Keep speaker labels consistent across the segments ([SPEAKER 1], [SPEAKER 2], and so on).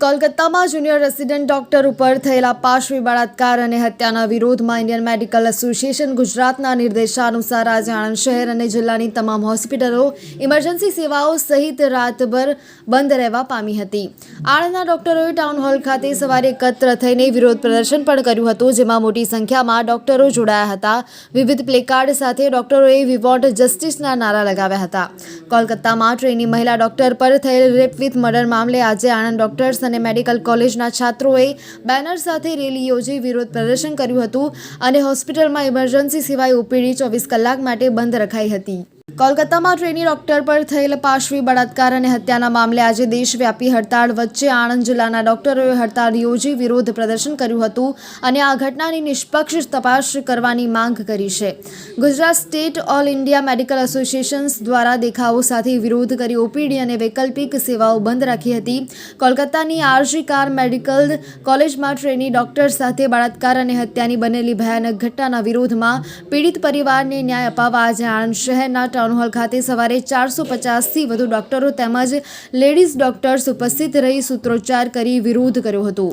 [SPEAKER 1] કોલકાતામાં junior resident doctor ઉપર થયેલા પાશવી બળાત્કાર અને હત્યાના વિરોધમાં ઇન્ડિયન મેડિકલ એસોસિએશન ગુજરાતના નિર્દેશાનુસાર આજે આણંદ શહેર અને જિલ્લાની તમામ હોસ્પિટલો ઇમરજન્સી સેવાઓ સહિત રાતભર બંધ રહેવા પામી હતી. આણંદના ડોક્ટરોએ ટાઉન હોલ ખાતે સવારે એકત્ર થઈને વિરોધ પ્રદર્શન પણ કર્યું હતું, જેમાં મોટી સંખ્યામાં ડોક્ટરો જોડાયા હતા. વિવિધ પ્લેકાર્ડ સાથે ડોક્ટરોએ વી જસ્ટિસના નારા લગાવ્યા હતા. કોલકાતામાં ટ્રેની મહિલા ડોક્ટર પર થયેલ રેપ વિથ મર્ડર મામલે આજે આણંદ ડોક્ટર્સ અને મેડિકલ કોલેજના છાત્રોએ બેનર સાથે રેલી યોજી વિરોધ પ્રદર્શન કર્યું હતું અને હોસ્પિટલમાં ઇમરજન્સી સિવાય ઓપીડી ચોવીસ કલાક માટે બંધ રખાઈ હતી. કોલકાતામાં ટ્રેની ડોક્ટર પર થયેલ પાશવી બળાત્કાર અને હત્યાના મામલે આજે દેશવ્યાપી હડતાળ વચ્ચે આણંદ જિલ્લાના ડોક્ટરોએ હડતાળ યોજી વિરોધ પ્રદર્શન કર્યું હતું અને આ ઘટનાની નિષ્પક્ષ તપાસ કરવાની માંગ કરી છે. Gujarat state all India medical associations દ્વારા દેખાવો સાથે વિરોધ કરી ઓપીડી અને વૈકલ્પિક સેવાઓ બંધ રાખી હતી. કોલકાતાની આરજી કાર મેડિકલ કોલેજમાં ટ્રેની ડોક્ટર સાથે બળાત્કાર અને હત્યાની બનેલી ભયાનક ઘટનાના વિરોધમાં પીડિત પરિવારને ન્યાય અપાવવા આજે આણંદ શહેરના ટાઉન હોલ ખાતે સવારે ચારસો પચાસથી વધુ ડોક્ટરો તેમજ લેડીઝ ડોક્ટર્સ ઉપસ્થિત રહી સૂત્રોચ્ચાર કરી વિરોધ કર્યો હતો.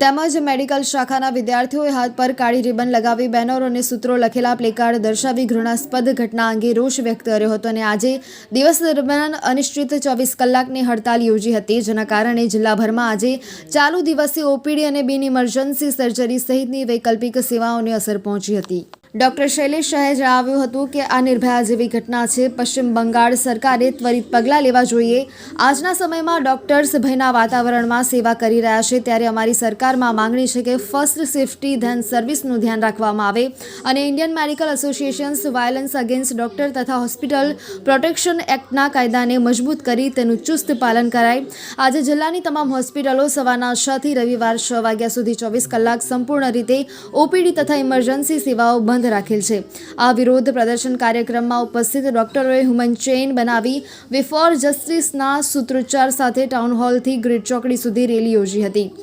[SPEAKER 1] તેમજ મેડિકલ શાખાના વિદ્યાર્થીઓએ હાથ પર કાળી રિબન લગાવી બેનરોને સૂત્રો લખેલા પ્લેકાર્ડ દર્શાવી ઘૃણાસ્પદ ઘટના અંગે રોષ વ્યક્ત કર્યો હતો અને આજે દિવસ દરમિયાન અનિશ્ચિત ચોવીસ કલાકની હડતાલ યોજી હતી, જેના કારણે જિલ્લાભરમાં આજે ચાલુ દિવસે ઓપીડી અને બિન ઇમરજન્સી સર્જરી સહિતની વૈકલ્પિક સેવાઓને અસર પહોંચી હતી. ડોક્ટર શૈલેષ શાહે જણાવ્યું હતું કે આ નિર્ભયા જેવી ઘટના છે. પશ્ચિમ બંગાળ સરકારે ત્વરિત પગલાં લેવા જોઈએ. આજના સમયમાં ડોક્ટર્સ ભયના વાતાવરણમાં સેવા કરી રહ્યા છે. ત્યારે અમારી સરકારમાં માંગણી છે કે ફર્સ્ટ સેફ્ટી ધેન સર્વિસનું ધ્યાન રાખવામાં આવે અને Indian medical associations violence against doctor તથા હોસ્પિટલ પ્રોટેક્શન એક્ટના કાયદાને મજબૂત કરી તેનું ચુસ્ત પાલન કરાય. આજે જિલ્લાની તમામ હોસ્પિટલો સવારના છથી રવિવાર છ વાગ્યા સુધી ચોવીસ કલાક સંપૂર્ણ રીતે ઓપીડી તથા ઇમરજન્સી સેવાઓ બંધ રાખેલ છે. આ વિરોધ પ્રદર્શન કાર્યક્રમમાં ઉપસ્થિત ડોક્ટરોએ હ્યુમન ચેઇન બનાવી વિફોર જસ્ટિસના સૂત્રોચ્ચાર સાથે ટાઉન હોલથી ગ્રીડ ચોકડી સુધી રેલી યોજી હતી.